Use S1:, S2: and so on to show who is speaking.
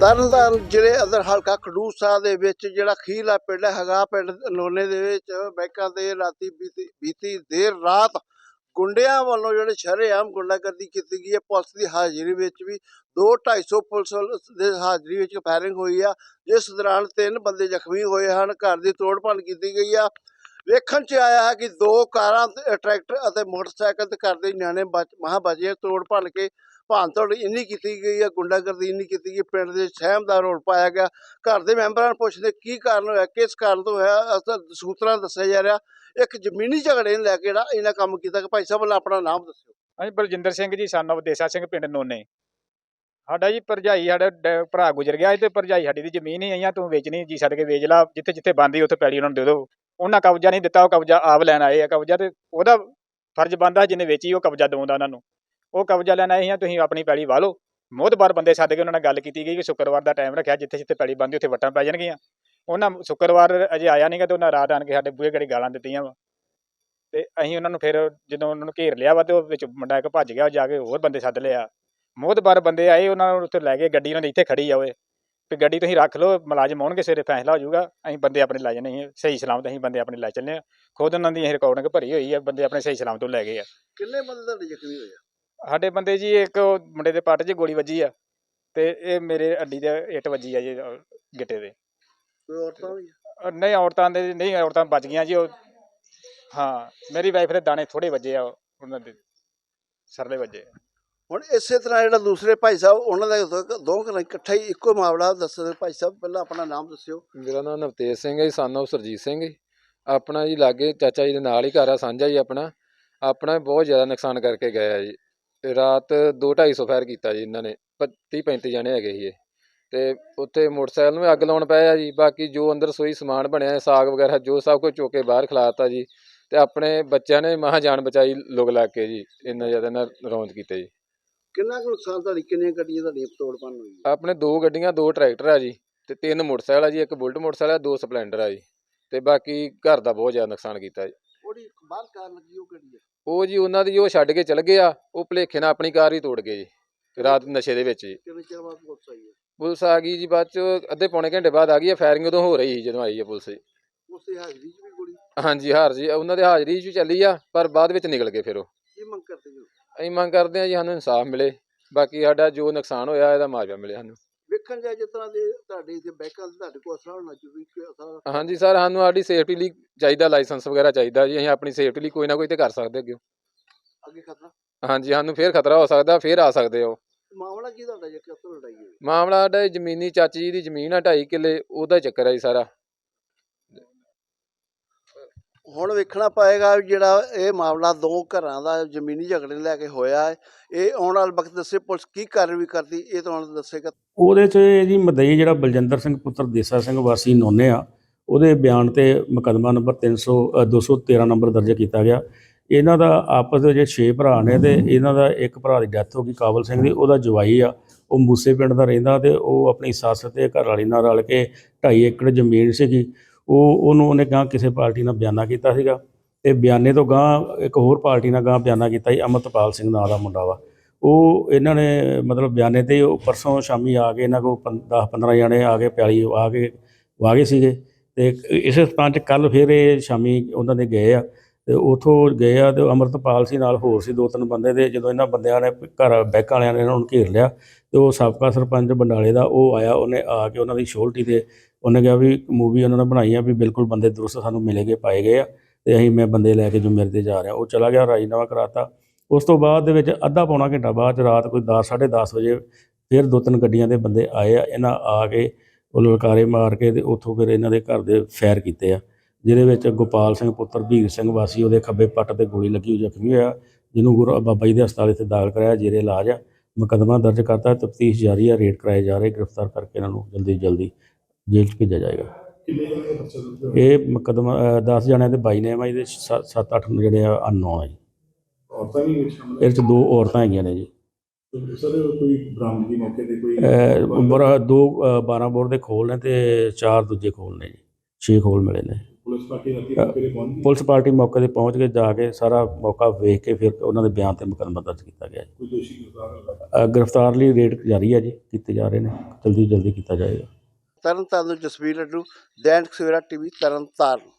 S1: ਤਰਨਤਾਰਨ ਜ਼ਿਲ੍ਹੇ ਅੰਦਰ ਹਲਕਾ ਖਡੂਰ ਸਾਹਿਬ ਦੇ ਵਿੱਚ ਜਿਹੜਾ ਖੀਲਾ ਪਿੰਡ ਹੈਗਾ ਪਿੰਡ ਨੋਨੇ ਦੇ ਵਿੱਚ ਬੈਂਕਾਂ ਦੇ ਰਾਤੀ ਬੀਤੀ ਦੇਰ ਰਾਤ ਗੁੰਡਿਆਂ ਵੱਲੋਂ ਜਿਹੜੇ ਸ਼ਰੇਆਮ ਗੁੰਡਾਗਰਦੀ ਕੀਤੀ ਗਈ ਹੈ। ਪੁਲਿਸ ਦੀ ਹਾਜ਼ਰੀ ਵਿੱਚ ਵੀ 2-250 ਪੁਲਿਸ ਦੇ ਹਾਜ਼ਰੀ ਵਿੱਚ ਫਾਇਰਿੰਗ ਹੋਈ ਆ, ਜਿਸ ਦੌਰਾਨ ਤਿੰਨ ਬੰਦੇ ਜ਼ਖਮੀ ਹੋਏ ਹਨ। ਘਰ ਦੀ ਤੋੜ ਭੰਨ ਕੀਤੀ ਗਈ ਆ। ਵੇਖਣ 'ਚ ਆਇਆ ਹੈ ਕਿ ਦੋ ਕਾਰਾਂ, ਟਰੈਕਟਰ ਅਤੇ ਮੋਟਰਸਾਈਕਲ ਤੇ ਘਰ ਦੇ ਨਿਆਣੇ ਬਚ ਬਚੇ ਤੋੜ ਭੰਨ ਕੇ ਭੰਨ ਇੰਨੀ ਕੀਤੀ ਗਈ ਹੈ, ਗੁੰਡਾਗਰਦੀ ਇੰਨੀ ਕੀਤੀ ਗਈ ਪਿੰਡ ਦੇ ਸਹਿਮ ਦਾ ਰੋਲ ਪਾਇਆ ਗਿਆ। ਘਰ ਦੇ ਮੈਂਬਰਾਂ ਨੂੰ ਪੁੱਛਦੇ, ਕੀ ਕਾਰਨ ਹੋਇਆ, ਕਿਸ ਕਾਰਨ ਤੋਂ ਹੋਇਆ, ਅਸਲ ਸੂਤਰਾਂ ਦੱਸਿਆ ਜਾ ਰਿਹਾ, ਇੱਕ ਜ਼ਮੀਨੀ ਝਗੜੇ ਨੂੰ ਲੈ ਕੇ ਜਿਹੜਾ ਇਹਨਾਂ ਕੰਮ ਕੀਤਾ ਕਿ ਭਾਈ ਸਾਹਿਬ ਆਪਣਾ ਨਾਮ ਦੱਸਿਓ।
S2: ਹਾਂਜੀ, ਬਲਜਿੰਦਰ ਸਿੰਘ ਜੀ, ਸਨ of ਦੇਸਾ ਸਿੰਘ ਪਿੰਡ ਨੋਨੇ। ਸਾਡਾ ਜੀ ਭਰਜਾਈ, ਸਾਡਾ ਭਰਾ ਗੁਜ਼ਰ ਗਿਆ ਤੇ ਭਰਜਾਈ ਸਾਡੀ ਦੀ ਜ਼ਮੀਨ ਹੀ ਆਈਆਂ, ਤੂੰ ਵੇਚਣੀ ਜੀ, ਛੱਡ ਕੇ ਵੇਚ ਲਾ, ਜਿੱਥੇ ਜਿੱਥੇ ਬੰਦੀ ਉੱਥੇ ਪੈਲੀ ਉਹਨਾਂ ਨੂੰ ਦੇ ਦਿਓ ਉਹਨਾਂ ਕਬਜ਼ਾ ਨਹੀਂ ਦਿੱਤਾ, ਉਹ ਕਬਜ਼ਾ ਆਪ ਲੈਣ ਆਏ ਆ ਕਬਜ਼ਾ ਤੇ ਉਹਦਾ ਫਰਜ਼ ਬੰਦਾ ਜਿਹਨੇ ਵੇਚੀ ਉਹ ਕਬਜ਼ਾ ਦਵਾਉਂਦਾ ਉਹਨਾਂ ਨੂੰ। ਉਹ ਕਬਜ਼ਾ ਲੈਣ ਆਏ ਆ ਤੁਸੀਂ ਆਪਣੀ ਪੈਲੀ ਵਾਹ ਲਓ। ਮੋਹਤਬਾਰ ਬੰਦੇ ਸੱਦ ਕੇ ਉਹਨਾਂ ਨਾਲ ਗੱਲ ਕੀਤੀ ਗਈ ਕਿ ਸ਼ੁੱਕਰਵਾਰ ਦਾ ਟਾਈਮ ਰੱਖਿਆ ਜਿੱਥੇ ਜਿੱਥੇ ਪੈਲੀ ਬੰਦੀ ਉੱਥੇ ਵਟਾਂ ਪੈ ਜਾਣਗੀਆਂ। ਉਹਨਾਂ ਸ਼ੁੱਕਰਵਾਰ ਅਜੇ ਆਇਆ ਨਹੀਂਗਾ ਤੇ ਉਹਨਾਂ ਰਾਤ ਆਣ ਕੇ ਸਾਡੇ ਬੂਹੇ ਗੜੀ ਗਾਲਾਂ ਦਿੱਤੀਆਂ ਵਾ। ਤੇ ਅਸੀਂ ਉਹਨਾਂ ਨੂੰ ਫਿਰ ਜਦੋਂ ਉਹਨਾਂ ਨੂੰ ਘੇਰ ਲਿਆ ਵਾ ਤੇ ਉਹ ਵਿੱਚ ਮੁੰਡਾ ਇੱਕ ਭੱਜ ਗਿਆ, ਉਹ ਜਾ ਕੇ ਹੋਰ ਬੰਦੇ ਸੱਦ ਲਿਆ। ਮੋਹਤਬਾਰ ਬੰਦੇ ਆਏ, ਉਹਨਾਂ ਨੂੰ ਉੱਥੇ ਲੈ ਕੇ ਗੱਡੀ ਉਹਨਾਂ ਦੀ ਇੱਥੇ ਖੜੀ ਆ ਓਏ। ਵੀ ਗੱਡੀ ਤੁਸੀਂ ਰੱਖ ਲਓ, ਮੁਲਾਜ਼ਮ ਆਉਣਗੇ, ਸਵੇਰੇ ਫੈਸਲਾ ਹੋ ਜਾਊਗਾ। ਅਸੀਂ ਬੰਦੇ ਆਪਣੇ ਲੈ ਜਾਣੇ ਸੀ ਸਹੀ ਸਲਾਮਤ ਅਸੀਂ ਬੰਦੇ ਆਪਣੇ ਲੈ ਚੱਲੇ ਆ ਖੁਦ ਉਹਨਾਂ ਦੀ ਰਿਕਾਰਡਿੰਗ ਭਰੀ ਹੋਈ ਆ, ਬੰਦੇ ਆਪਣੇ ਸਹੀ ਸਲਾਮਤ ਤੋਂ ਲੈ ਗਏ ਆ।
S1: ਕਿੰਨੇ ਬੰਦੇ ਤੁਹਾਡੇ ਜ਼ਖਮੀ ਹੋਏ ਆ?
S2: ਸਾਡੇ ਬੰਦੇ ਜੀ ਇੱਕ ਉਹ ਮੁੰਡੇ ਦੇ ਪੱਟ 'ਚ ਗੋਲੀ ਵੱਜੀ ਆ ਤੇ ਇਹ ਮੇਰੇ ਅੱਡੀ ਦੇ ਇੱਟ ਵੱਜੀ ਆ ਜੀ ਅਹ ਗਿੱਟੇ ਦੇ।
S1: ਕੋਈ ਔਰਤਾਂ ਵੀ ਆ?
S2: ਅਹ ਨਹੀਂ ਔਰਤਾਂ ਦੇ ਨਹੀਂ ਔਰਤਾਂ ਬਚ ਗਈਆਂ ਜੀ ਉਹ ਹਾਂ ਮੇਰੀ ਵਾਈਫ ਦੇ ਦਾਣੇ ਥੋੜੇ ਵੱਜੇ ਆ ਉਹਨਾਂ ਦੇ ਸਰਲੇ ਵੱਜੇ
S1: ਹੁਣ ਇਸੇ ਤਰ੍ਹਾਂ ਜਿਹੜਾ ਦੂਸਰੇ ਭਾਈ ਸਾਹਿਬ ਉਹਨਾਂ ਦਾ ਦੋ- ਦੋ ਘਰਾਂ ਇਕੱਠਾ ਹੀ ਇੱਕੋ ਮਾਮਲਾ ਦੱਸੋ ਭਾਈ ਸਾਹਿਬ ਪਹਿਲਾਂ ਆਪਣਾ ਨਾਮ ਦੱਸਿਓ।
S3: ਮੇਰਾ ਨਾਮ ਨਵਤੇਜ ਸਿੰਘ ਹੈ ਜੀ son of ਸਰਜੀਤ ਸਿੰਘ ਜੀ। ਆਪਣਾ ਜੀ ਲਾਗੇ ਚਾਚਾ ਜੀ ਦੇ ਨਾਲ ਹੀ ਘਰ ਆ ਸਾਂਝਾ ਜੀ ਆਪਣਾ। ਆਪਣਾ ਬਹੁਤ ਜ਼ਿਆਦਾ ਨੁਕਸਾਨ ਕਰਕੇ ਗਏ ਆ ਜੀ। ਰਾਤ 2-250 ਫਾਇਰ ਕੀਤਾ ਜੀ ਇਹਨਾਂ ਨੇ 30 35 ਜਣੇ ਹੈਗੇ ਸੀ ਇਹ। ਤੇ ਉੱਥੇ ਮੋਟਰਸਾਈਕਲ ਨੂੰ ਵੀ ਅੱਗ ਲਾਉਣ ਪਏ ਆ ਜੀ ਬਾਕੀ ਜੋ ਅੰਦਰ ਸੋਈ ਸਮਾਨ ਬਣਿਆ ਹੈ, ਸਾਗ ਵਗੈਰਾ ਜੋ ਸਭ ਕੁਝ ਚੁੱਕ ਕੇ ਬਾਹਰ ਖਿਲਾਤਾ ਜੀ ਤੇ ਆਪਣੇ ਬੱਚਿਆਂ ਨੇ ਮਹਾਂ ਜਾਨ ਬਚਾਈ ਲੋਕ ਲਾ ਕੇ ਜੀ ਇੰਨਾ ਜ਼ਿਆਦਾ ਨਾ ਰੌਂਦ ਕੀਤੇ ਜੀ।
S1: ਕਿੰਨਾ ਕੁ ਨੁਕਸਾਨ ਤੁਹਾਡੀ ਕਿੰਨੀਆਂ ਗੱਡੀਆਂ ਤੁਹਾਡੀਆਂ ਤੋੜ ਭੰਨ ਹੋਈ
S3: ਆਪਣੇ ਦੋ ਗੱਡੀਆਂ ਦੋ ਟਰੈਕਟਰ ਆ ਜੀ ਤੇ ਤਿੰਨ ਮੋਟਰਸਾਈਕਲ ਆ ਜੀ ਇੱਕ ਬੁਲਟ ਮੋਟਰਸਾਈਕਲ ਆ ਦੋ ਸਪਲੈਂਡਰ ਆ ਜੀ ਤੇ ਬਾਕੀ ਘਰ ਦਾ ਬਹੁਤ ਜ਼ਿਆਦਾ ਨੁਕਸਾਨ ਕੀਤਾ ਜੀ।
S1: ਉਹਦੀ ਬਾਹਰ ਕਾਰ ਲੱਗੀ ਉਹ ਗੱਡੀ ਆ
S3: ਉਹ ਜੀ ਉਹਨਾਂ ਦੀ ਉਹ ਛੱਡ ਕੇ ਚਲ ਗਏ ਆ ਉਹ ਭਲੇਖੇ ਨਾਲ ਆਪਣੀ ਕਾਰ ਹੀ ਤੋੜ ਗਏ ਜੀ ਰਾਤ ਨਸ਼ੇ ਦੇ ਵਿੱਚ ਜੀ।
S1: ਕਿੰਨੇ ਚਿਰ ਬਾਅਦ ਪੁਲਿਸ ਆਈ ਹੈ?
S3: ਪੁਲਿਸ ਆ ਗਈ ਜੀ ਬਾਅਦ ਚ ਅੱਧੇ ਪੌਣੇ ਘੰਟੇ ਬਾਅਦ ਆ ਗਈ ਆ ਫਾਇਰਿੰਗ ਉਦੋਂ ਹੋ ਰਹੀ ਸੀ ਜਦੋਂ ਆਈ ਆ ਪੁਲਿਸ ਜੀ।
S1: ਉਸ ਦੀ ਹਾਜ਼ਰੀ 'ਚ ਵੀ ਗੋਲੀ?
S3: ਹਾਂਜੀ ਹਾਰ ਜੀ ਉਹਨਾਂ ਦੇ ਹਾਜ਼ਰੀ 'ਚ ਚੱਲੀ ਆ ਪਰ ਬਾਅਦ ਵਿੱਚ ਨਿਕਲ ਗਏ ਫਿਰ ਉਹ।
S1: ਕੀ ਮੰਗ ਕਰਦੇ ਜੀ?
S3: ਅਸੀਂ ਮੰਗ ਕਰਦੇ ਆ ਜੀ ਸਾਨੂੰ ਇਨਸਾਫ ਮਿਲੇ ਬਾਕੀ ਸਾਡਾ ਜੋ ਨੁਕਸਾਨ ਹੋਇਆ ਇਹਦਾ ਮੁਆਵਜ਼ਾ ਮਿਲੇ ਸਾਨੂੰ।
S1: ਵੇਖਣ ਜਾ ਜਿਸ ਤਰ੍ਹਾਂ ਦੇ ਤੁਹਾਡੇ ਇੱਥੇ ਬੈਕਾਂ ਤੁਹਾਡੇ ਕੋਲ ਅਸਲਾ ਹੋਣਾ ਜ਼ਰੂਰੀ ਕਿ ਅਸਲਾ
S3: ਹਾਂਜੀ ਸਰ ਸਾਨੂੰ ਸਾਡੀ ਸੇਫਟੀ ਲਈ ਚਾਹੀਦਾ ਲਾਇਸੈਂਸ ਵਗੈਰਾ ਚਾਹੀਦਾ ਜੀ ਅਸੀਂ ਆਪਣੀ ਸੇਫਟੀ ਲਈ ਕੋਈ ਨਾ ਕੋਈ ਤੇ ਕਰ ਸਕਦੇ ਅੱਗੇ।
S1: ਅੱਗੇ ਖਤਰਾ?
S3: ਹਾਂਜੀ ਸਾਨੂੰ ਫੇਰ ਖਤਰਾ ਹੋ ਸਕਦਾ ਫੇਰ ਆ ਸਕਦੇ ਹੋ।
S1: ਮਾਮਲਾ ਕੀ ਤੁਹਾਡਾ ਜੇ ਕਿਸ ਲੜਾਈ ਹੋਈ?
S3: ਮਾਮਲਾ ਸਾਡਾ ਇਹ ਜ਼ਮੀਨੀ ਚਾਚੀ ਜੀ ਦੀ ਜ਼ਮੀਨ ਆ 2.5 ਕਿੱਲੇ ਉਹਦਾ ਚੱਕਰ ਹੈ ਜੀ ਸਾਰਾ।
S1: ਹੁਣ ਵੇਖਣਾ ਪਏਗਾ ਵੀ ਜਿਹੜਾ ਇਹ ਮਾਮਲਾ ਦੋ ਘਰਾਂ ਦਾ ਜ਼ਮੀਨੀ ਝਗੜੇ ਲੈ ਕੇ ਹੋਇਆ ਹੈ ਇਹ ਆਉਣ ਵਾਲੇ ਵਕਤ ਦੱਸੇ ਪੁਲਿਸ ਕੀ ਕਾਰਵਾਈ ਕਰਦੀ ਇਹ ਤੁਹਾਨੂੰ ਦੱਸੇਗਾ।
S4: ਉਹਦੇ 'ਚ ਇਹ ਜੀ ਮਦਈ ਜਿਹੜਾ ਬਲਜਿੰਦਰ ਸਿੰਘ ਪੁੱਤਰ ਦੇਸਾ ਸਿੰਘ ਵਾਸੀ ਨੋਨੇ ਆ ਉਹਦੇ ਬਿਆਨ ਤੇ ਮੁਕੱਦਮਾ ਨੰਬਰ 300 ਅ, 213 ਨੰਬਰ ਦਰਜ ਕੀਤਾ ਗਿਆ। ਇਹਨਾਂ ਦਾ ਆਪਸ ਦੇ ਜਿਹੜੇ 6 ਭਰਾ ਨੇ ਤੇ ਇਹਨਾਂ ਦਾ ਇੱਕ ਭਰਾ ਦੀ ਡੈਥ ਹੋ ਗਈ ਕਾਬਲ ਸਿੰਘ ਦੀ ਉਹਦਾ ਜਵਾਈ ਆ। ਉਹ ਮੂਸੇ ਪਿੰਡ ਦਾ ਰਹਿੰਦਾ ਤੇ ਉਹ ਆਪਣੀ ਸੱਸ ਤੇ ਘਰ ਵਾਲੀ ਨਾਲ ਰਲ ਕੇ 2.5 ਏਕੜ ਜ਼ਮੀਨ ਸੀਗੀ। ਉਹ ਉਹਨੂੰ ਉਹਨੇ ਗਾਂ ਕਿਸੇ ਪਾਰਟੀ ਨਾਲ ਬਿਆਨਾ ਕੀਤਾ ਸੀਗਾ ਤੇ ਬਿਆਨੇ ਤੋਂ ਗਾਂ ਇੱਕ ਹੋਰ ਪਾਰਟੀ ਨਾਲ ਗਾਂ ਬਿਆਨਾ ਕੀਤਾ ਸੀ, ਅਮਰਤਪਾਲ ਸਿੰਘ ਨਾਂ ਦਾ ਮੁੰਡਾ ਵਾ। ਉਹ ਇਹਨਾਂ ਨੇ ਮਤਲਬ ਬਿਆਨੇ ਤੇ ਉਹ ਪਰਸੋਂ ਸ਼ਾਮੀ ਆ ਕੇ ਇਹਨਾਂ ਕੋ 10 15 ਜਣੇ ਆ ਕੇ ਪਿਆਲੀ ਆ ਕੇ ਵਾਗੇ ਸੀਗੇ ਤੇ ਇਸੇ ਸਥਾਨ 'ਚ ਕੱਲ ਫਿਰ ਇਹ ਸ਼ਾਮੀ ਉਹਨਾਂ ਦੇ ਗਏ ਆ। ਤੇ ਉਥੋਂ ਗਏ ਆ ਤੇ ਅਮਰਤਪਾਲ ਸੀ ਨਾਲ ਹੋਰ ਸੀ ਦੋ ਤਿੰਨ ਬੰਦੇ ਦੇ ਜਦੋਂ ਇਹਨਾਂ ਬੰਦਿਆਂ ਨੇ ਘਰ ਬੈਕ ਵਾਲਿਆਂ ਨੇ ਇਹਨਾਂ ਨੂੰ ਘੇਰ ਲਿਆ ਤੇ ਉਹ ਸਾਬਕਾ ਸਰਪੰਚ ਬੰਡਾਲੇ ਦਾ ਉਹ ਆਇਆ, ਉਹਨੇ ਆ ਕੇ ਉਹਨਾਂ ਦੀ ਸ਼ੋਲਟੀ ਤੇ ਉਹਨੇ ਕਿਹਾ ਵੀ ਮੂਵੀ ਉਹਨਾਂ ਨੇ ਬਣਾਈ ਆ ਵੀ ਬਿਲਕੁਲ ਬੰਦੇ ਦਰੁਸਤ ਸਾਨੂੰ ਮਿਲੇਗੇ ਪਾਏ ਗਏ ਆ ਤੇ ਅਸੀਂ ਮੈਂ ਬੰਦੇ ਲੈ ਕੇ ਜੋ ਮੇਰੇ ਤੇ ਜਾ ਰਿਹਾ। ਉਹ ਚਲਾ ਗਿਆ, ਰਾਜੀਨਾਮਾ ਕਰਾਤਾ। ਉਸ ਤੋਂ ਬਾਅਦ ਦੇ ਵਿੱਚ ਅੱਧਾ ਪੌਣਾ ਘੰਟਾ ਬਾਅਦ 'ਚ ਰਾਤ ਕੋਈ 10 10:30 ਵਜੇ ਫਿਰ ਦੋ ਤਿੰਨ ਗੱਡੀਆਂ ਦੇ ਬੰਦੇ ਆਏ ਆ, ਇਹਨਾਂ ਆ ਕੇ ਉਹ ਲਲਕਾਰੇ ਮਾਰ ਕੇ ਤੇ ਉੱਥੋਂ ਫਿਰ ਇਹਨਾਂ ਦੇ ਘਰ ਦੇ ਫਾਇਰ ਕੀਤੇ ਆ। ਜਿਹਦੇ ਵਿੱਚ ਗੋਪਾਲ ਸਿੰਘ ਪੁੱਤਰ ਭੀਰ ਸਿੰਘ ਵਾਸੀ ਉਹਦੇ ਖੱਬੇ ਪੱਟ ਤੇ ਗੋਲੀ ਲੱਗੀ ਹੋਈ ਜ਼ਖਮੀ ਹੋਇਆ ਜਿਹਨੂੰ ਗੁਰੂ ਬਾਬਾ ਜੀ ਦੇ ਹਸਪਤਾਲ ਇੱਥੇ ਦਾਖਲ ਕਰਾਇਆ ਜੇਰੇ ਇਲਾਜ ਆ। ਮੁਕੱਦਮਾ ਦਰਜ ਕਰਤਾ ਤਫਤੀਸ਼ ਜਾਰੀ ਆ ਰੇਡ ਕਰਾਏ ਜਾ ਰਹੇ ਗ੍ਰਿਫਤਾਰ ਕਰਕੇ ਇਹਨਾਂ ਨੂੰ ਜਲਦੀ ਜਲਦੀ ਜੇਲ੍ਹ 'ਚ ਭੇਜਿਆ ਜਾਏਗਾ। ਇਹ ਮੁਕੱਦਮਾ 10 ਜਣਿਆਂ ਦੇ ਬਾਈ ਨੇ ਆ ਇਹਦੇ 7-8 ਜਿਹੜੇ ਆ ਅਨਨੋਨ ਆ ਜੀ।
S5: ਔਰਤਾਂ ਵੀ ਵਿੱਚ ਸ਼ਾਮਲ
S4: ਇਹਦੇ 'ਚ ਦੋ ਔਰਤਾਂ ਹੈਗੀਆਂ ਨੇ ਜੀ।
S5: ਸਰ ਕੋਈ ਬਰਾਮਦਗੀ ਮੌਕੇ ਤੇ ਕੋਈ
S4: ਦੋ ਅਹ 12 ਬੋਰ ਦੇ ਖੋਲ ਨੇ ਤੇ ਚਾਰ ਦੂਜੇ ਖੋਲ ਨੇ ਜੀ। ਛੇ ਖੋਲ ਮਿਲੇ ਨੇ।
S5: ਪੁਲਿਸ ਪਾਰਟੀ ਰਾਤੀ ਮੌਕੇ ਤੇ ਪਹੁੰਚ ਗਈ?
S4: ਪੁਲਿਸ ਪਾਰਟੀ ਮੌਕੇ ਤੇ ਪਹੁੰਚ ਕੇ ਜਾ ਕੇ ਸਾਰਾ ਮੌਕਾ ਵੇਖ ਕੇ ਫਿਰ ਉਹਨਾਂ ਦੇ ਬਿਆਨ ਤੇ ਮੁਕੱਦਮਾ ਦਰਜ ਕੀਤਾ ਗਿਆ ਜੀ।
S5: ਕੋਈ ਦੋਸ਼ੀ ਗ੍ਰਿਫਤਾਰ ਹੋਇਆ?
S4: ਅ, ਗ੍ਰਿਫਤਾਰ ਲਈ ਰੇਡ ਜਾਰੀ ਹੈ ਜੀ ਕੀਤੇ ਜਾ ਰਹੇ ਨੇ। ਜਲਦੀ ਜਲਦੀ ਕੀਤਾ ਜਾਏਗਾ।
S1: ਤਰਨਤਾਰਨ ਤੋਂ ਜਸਵੀਰ ਲੱਡੂ ਦੈਨਿਕ ਸਵੇਰਾ ਟੀਵੀ ਤਰਨਤਾਰਨ